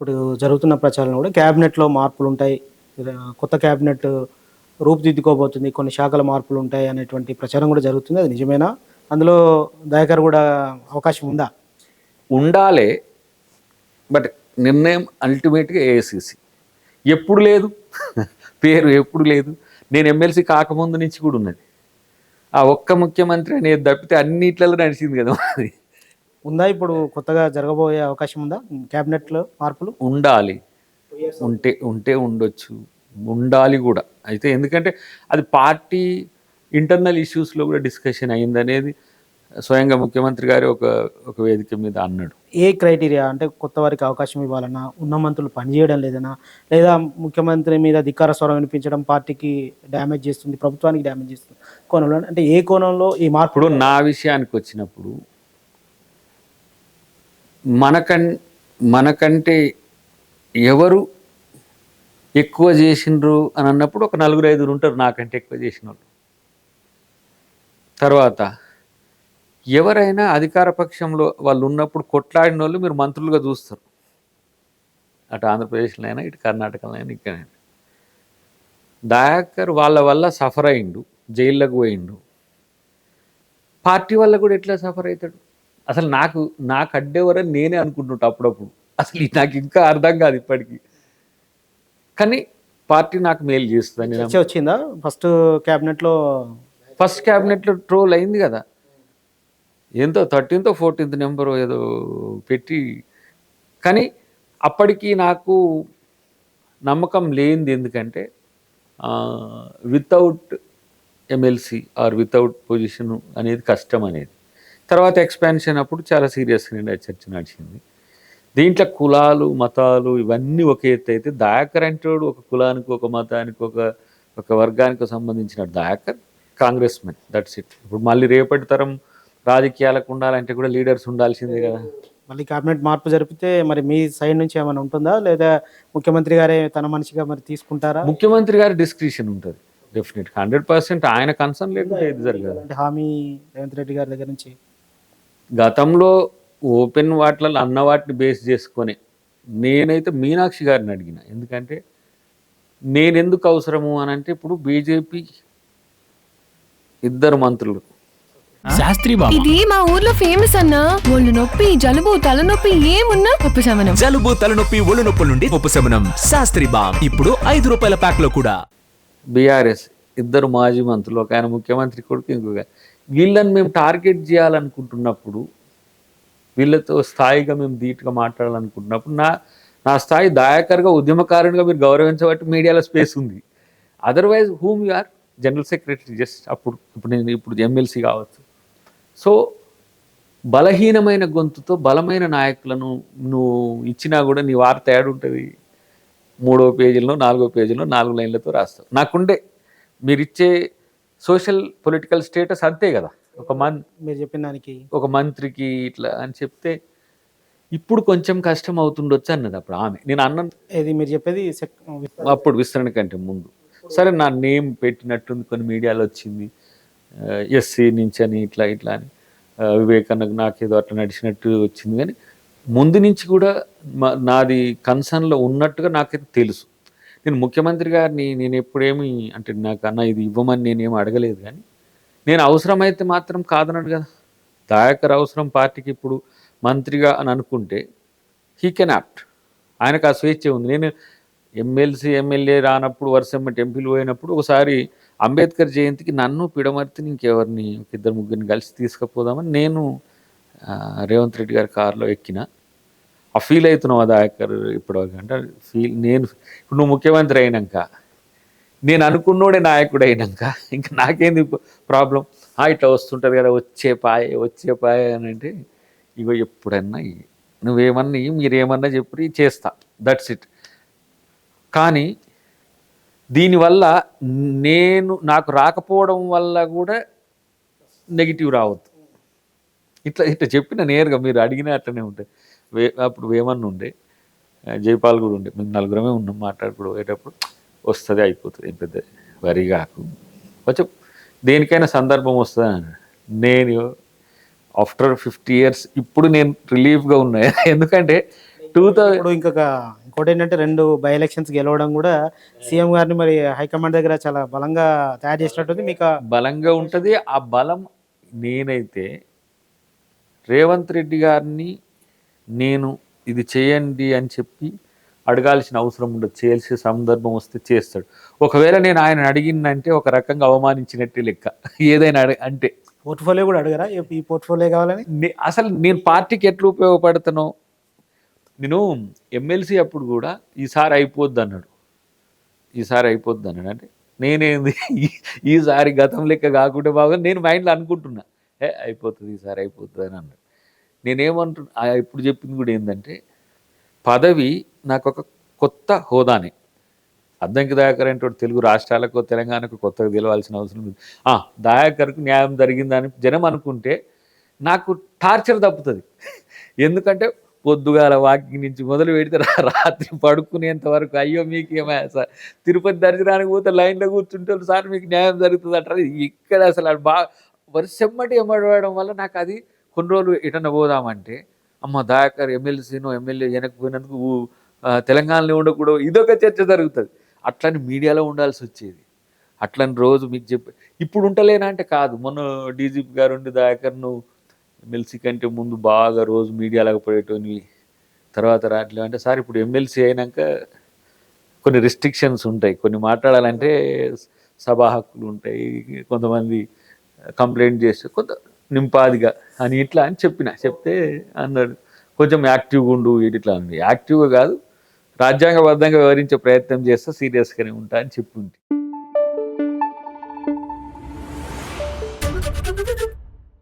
ఇప్పుడు జరుగుతున్న ప్రచారం కూడా క్యాబినెట్లో మార్పులు ఉంటాయి కొత్త క్యాబినెట్ రూపుదిద్దుకోబోతుంది. కొన్ని శాఖల మార్పులు ఉంటాయి అనేటువంటి ప్రచారం కూడా జరుగుతుంది. అది నిజమేనా? అందులో దయాకర్ కూడా అవకాశం ఉందా? ఉండాలే. బట్ నిర్ణయం అల్టిమేట్గా ఏఐసిసి. ఎప్పుడు లేదు. పేరు ఎప్పుడు లేదు. నేను ఎమ్మెల్సీ కాకముందు నుంచి కూడా ఉన్నది. ఆ ఒక్క ముఖ్యమంత్రి అనేది తప్పితే అన్నిట్లలో నడిచింది కదా అది ఉందా ఇప్పుడు కొత్తగా జరగబోయే అవకాశం ఉందా? క్యాబినెట్లో మార్పులు? ఉండాలి. ఉంటే ఉంటే ఉండొచ్చు. ఉండాలి కూడా. అయితే ఎందుకంటే అది పార్టీ ఇంటర్నల్ ఇష్యూస్లో కూడా డిస్కషన్ అయిందనేది స్వయంగా ముఖ్యమంత్రి గారు ఒక ఒక వేదిక మీద అన్నాడు. ఏ క్రైటీరియా? అంటే కొత్త వారికి అవకాశం ఇవ్వాలన్నా ఉన్న మంత్రులు పనిచేయడం లేదనా లేదా ముఖ్యమంత్రి మీద ధిక్కార స్వరం వినిపించడం పార్టీకి డ్యామేజ్ చేస్తుంది ప్రభుత్వానికి డ్యామేజ్ చేస్తుంది కోణంలో అంటే ఏ కోణంలో ఈ మార్పు? నా విషయానికి వచ్చినప్పుడు మనకన్ మనకంటే ఎవరు ఎక్కువ చేసిండ్రు అని అన్నప్పుడు ఒక నలుగురు ఐదుగురు ఉంటారు నాకంటే ఎక్కువ చేసిన వాళ్ళు తర్వాత ఎవరైనా అధికార పక్షంలో వాళ్ళు ఉన్నప్పుడు కొట్లాడిన వాళ్ళు మీరు మంత్రులుగా చూస్తారు. అటు ఆంధ్రప్రదేశ్లో అయినా ఇటు కర్ణాటకలో అయినా ఇక్కడైనా దయాకర్ వాళ్ళ వల్ల సఫర్ అయిండు జైల్లోకి పోయిండు. పార్టీ వల్ల కూడా ఎట్లా సఫర్ అవుతాడు అసలు నాకు నాకు అడ్డేవరని నేనే అనుకుంటుంటా అప్పుడప్పుడు. అసలు నాకు ఇంకా అర్థం కాదు ఇప్పటికీ. కానీ పార్టీ నాకు మేలు చేస్తుందని చర్చ వచ్చిందా? ఫస్ట్ క్యాబినెట్లో? ఫస్ట్ క్యాబినెట్లో ట్రోల్ అయింది కదా. ఎంతో థర్టీన్త్ ఫోర్టీన్త్ నెంబర్ ఏదో పెట్టి. కానీ అప్పటికి నాకు నమ్మకం లేనిది ఎందుకంటే without MLC or without position అనేది కష్టం అనేది. తర్వాత ఎక్స్పాన్షన్ అప్పుడు చాలా సీరియస్గా చర్చ నడిచింది. దీంట్లో కులాలు మతాలు ఇవన్నీ ఒక ఎత్తు అయితే దయాకర్ అంటాడు ఒక కులానికి ఒక మతానికి ఒక ఒక వర్గానికి సంబంధించిన Dayakar Congress men that's it ఇప్పుడు మళ్ళీ రేపటి తరం రాజకీయాలకు ఉండాలంటే కూడా లీడర్స్ ఉండాల్సిందే కదా. మళ్ళీ క్యాబినెట్ మార్పు జరిపితే మరి మీ సైడ్ నుంచి ఏమైనా ఉంటుందా? లేదా ముఖ్యమంత్రి గారే తన మనిషిగా మరి తీసుకుంటారా? ముఖ్యమంత్రి గారి డిస్క్రిప్షన్ ఉంటుంది డెఫినెట్ హండ్రెడ్ పర్సెంట్ ఆయన కన్సర్న్ లేకుండా ఇది జరగదు. అంటే హామీ రేవంత్ రెడ్డి గారి దగ్గర నుంచి గతంలో ఓపెన్ వాటిలలో అన్న వాటిని బేస్ చేసుకొని నేనైతే మీనాక్షి గారిని అడిగిన. ఎందుకంటే నేను ఎందుకు అవసరము అని అంటే ఇప్పుడు బీజేపీ ఇద్దరు మంత్రులు. శాస్త్రి బాబు. ఇది మా ఊర్లో ఫేమస్ అన్నా. ఒళ్ళు నొప్పి జలుబు తలనొప్పి ఏమున్నా ఉపశమనం జలుబు తలనొప్పి ఒళ్ళు నొప్పుల నుండి ఉపశమనం శాస్త్రి బామ్ ఇప్పుడు ఐదు రూపాయల ప్యాక్లో కూడా. బీఆర్ఎస్ ఇద్దరు మాజీ మంత్రులు ఒక ఆయన ముఖ్యమంత్రి కొడుకు ఇంకొక వీళ్ళని మేము టార్గెట్ చేయాలనుకుంటున్నప్పుడు వీళ్ళతో స్థాయిగా మేము ధీటుగా మాట్లాడాలనుకుంటున్నప్పుడు నా నా స్థాయి దాయకర్గా ఉద్యమకారునిగా మీరు గౌరవించబట్టి మీడియాలో స్పేస్ ఉంది. Otherwise whom you are general secretary just అప్పుడు ఇప్పుడు నేను ఇప్పుడు ఎమ్మెల్సీ కావచ్చు. సో బలహీనమైన గొంతుతో బలమైన నాయకులను నువ్వు ఇచ్చినా కూడా నీ వార్త ఏడుంటుంది. మూడో పేజీలో నాలుగో పేజీలో నాలుగు లైన్లతో రాస్తావు. నాకుండే మీరిచ్చే సోషల్ పొలిటికల్ స్టేటస్ అంతే కదా. ఒక మన్ మీరు చెప్పిన దానికి. ఒక మంత్రికి ఇట్లా అని చెప్తే ఇప్పుడు కొంచెం కష్టం అవుతుండొచ్చు అన్నది అప్పుడు ఆమె. నేను అన్న ఇది మీరు చెప్పేది అప్పుడు విస్తరణ కంటే ముందు. సరే నా నేమ్ పెట్టినట్టుంది కొన్ని మీడియాలో వచ్చింది. ఎస్సీ నుంచి అని ఇట్లా ఇట్లా అని. వివేకానందకు నాకేదో అట్లా నడిచినట్టు వచ్చింది కానీ ముందు నుంచి కూడా నాది కన్సర్న్లో ఉన్నట్టుగా నాకైతే తెలుసు. నేను ముఖ్యమంత్రి గారిని నేను ఎప్పుడేమి అంటే నాకు అన్న ఇది ఇవ్వమని నేనేమి అడగలేదు కానీ నేను అవసరమైతే మాత్రం కాదన్నాడు కదా. దాయకర్ అవసరం పార్టీకి ఇప్పుడు మంత్రిగా అని అనుకుంటే హీ కెన్ యాప్ట్ ఆయనకు ఆ స్వేచ్ఛ ఉంది. నేను ఎమ్మెల్సీ ఎమ్మెల్యే రానప్పుడు వరుసమ్మటి ఎంపీలు పోయినప్పుడు ఒకసారి అంబేద్కర్ జయంతికి నన్ను పిడమర్తిని ఇంకెవరిని ఒక ఇద్దరు ముగ్గురిని కలిసి తీసుకుపోదామని నేను రేవంత్ రెడ్డి గారి కారులో ఎక్కిన. ఆ ఫీల్ అవుతున్నావు దయాకర్ ఇప్పుడు అంటే ఫీల్ నేను ఇప్పుడు నువ్వు ముఖ్యమంత్రి అయినాక నేను అనుకున్నోడే నాయకుడు అయినాక ఇంకా నాకేంది ప్రాబ్లం? ఇట్లా వస్తుంటుంది కదా వచ్చే పాయ వచ్చే పాయ అని అంటే ఇగో ఎప్పుడన్నా నువ్వేమన్నా మీరేమన్నా చెప్పి చేస్తా. దట్స్ ఇట్ కానీ దీనివల్ల నేను నాకు రాకపోవడం వల్ల కూడా నెగిటివ్ రావద్దు. ఇట్లా ఇట్లా చెప్పిన నేరుగా మీరు అడిగిన అట్లనే ఉంటాయి వే అప్పుడు వేమన్న ఉండే. జైపాల్ కూడా ఉండే. మేము నలుగురమే ఉన్నాం మాట్లాడుకుడు పోయేటప్పుడు వస్తుంది అయిపోతుంది ఏం పెద్ద వరి కాకు. కొంచెం దేనికైనా సందర్భం వస్తుంది నేను ఆఫ్టర్ ఫిఫ్టీ ఇయర్స్ ఇప్పుడు నేను రిలీఫ్గా ఉన్నా. ఎందుకంటే టూ థౌజండ్ ఇంకొక ఇంకోటి ఏంటంటే రెండు బై ఎలక్షన్స్ గెలవడం కూడా సీఎం గారిని మరి హైకమాండ్ దగ్గర చాలా బలంగా తయారు చేసినట్టుంది. మీకు బలంగా ఉంటుంది. ఆ బలం నేనైతే రేవంత్ రెడ్డి గారిని నేను ఇది చేయండి అని చెప్పి అడగాల్సిన అవసరం ఉండదు. చేయాల్సిన సందర్భం వస్తే చేస్తాడు. ఒకవేళ నేను ఆయన అడిగిందంటే ఒక రకంగా అవమానించినట్టే లెక్క. ఏదైనా అంటే పోర్ట్ఫోలియో కూడా అడగరా? ఈ- పోర్ట్ఫోలియో కావాలని? అసలు నేను పార్టీకి ఎట్లా ఉపయోగపడతానో? నేను ఎమ్మెల్సీ అప్పుడు కూడా ఈసారి అయిపోద్ది అన్నాడు ఈసారి అయిపోద్ది అన్నాడు అంటే నేనేంది? ఈసారి గతం లెక్క కాకుండా బాగా నేను మైండ్లో అనుకుంటున్నా. ఏ అయిపోతుంది ఈసారి అయిపోతుంది అని అన్నాడు. నేనేమంటున్నా ఇప్పుడు చెప్పింది కూడా ఏంటంటే పదవి నాకు ఒక కొత్త హోదానే. అద్దంకి దయాకర్ అంటే తెలుగు రాష్ట్రాలకు తెలంగాణకు కొత్తగా తెలవాల్సిన అవసరం ఉంది దయాకర్కు న్యాయం జరిగిందని జనం అనుకుంటే నాకు టార్చర్ తప్పుతుంది. ఎందుకంటే పొద్దుగాల వాకింగ్ నుంచి మొదలు పెడితే రాత్రి పడుకునేంత వరకు అయ్యో మీకు ఏమయ్యా సార్ తిరుపతి దర్శనానికి పోతే లైన్లో కూర్చుంటారు సార్ మీకు న్యాయం జరుగుతుంది అంటారు ఇక్కడ అసలు బాగా బాగా వర్షమ్మటి ఎమ్మడవడం వల్ల నాకు అది కొన్ని రోజులు ఎటన్నా పోదామంటే అమ్మ దయాకర్ ఎమ్మెల్సీనో ఎమ్మెల్యే వెనకపోయినందుకు తెలంగాణలో ఉండకూడదు ఇదొక చర్చ జరుగుతుంది. అట్లని మీడియాలో ఉండాల్సి వచ్చేది. అట్లని రోజు మీకు చెప్పి ఇప్పుడు ఉంటలేనా అంటే కాదు. మొన్న డీజీపీ గారు ఉండి దయాకర్ ఎమ్మెల్సీ కంటే ముందు బాగా రోజు మీడియాలకు పడేటోని తర్వాత రావట్లేదు అంటే సార్ ఇప్పుడు ఎమ్మెల్సీ అయినాక కొన్ని రిస్ట్రిక్షన్స్ ఉంటాయి. కొన్ని మాట్లాడాలంటే సభా హక్కులు ఉంటాయి. కొంతమంది కంప్లైంట్ చేస్తే కొంత నింపాదిగా అని ఇట్లా అని చెప్పిన. చెప్తే అన్నాడు కొంచెం యాక్టివ్గా ఉండు ఇట్లా అంది యాక్టివ్గా కాదు రాజ్యాంగబద్ధంగా వివరించే ప్రయత్నం చేస్తే సీరియస్గానే ఉంటా అని చెప్పి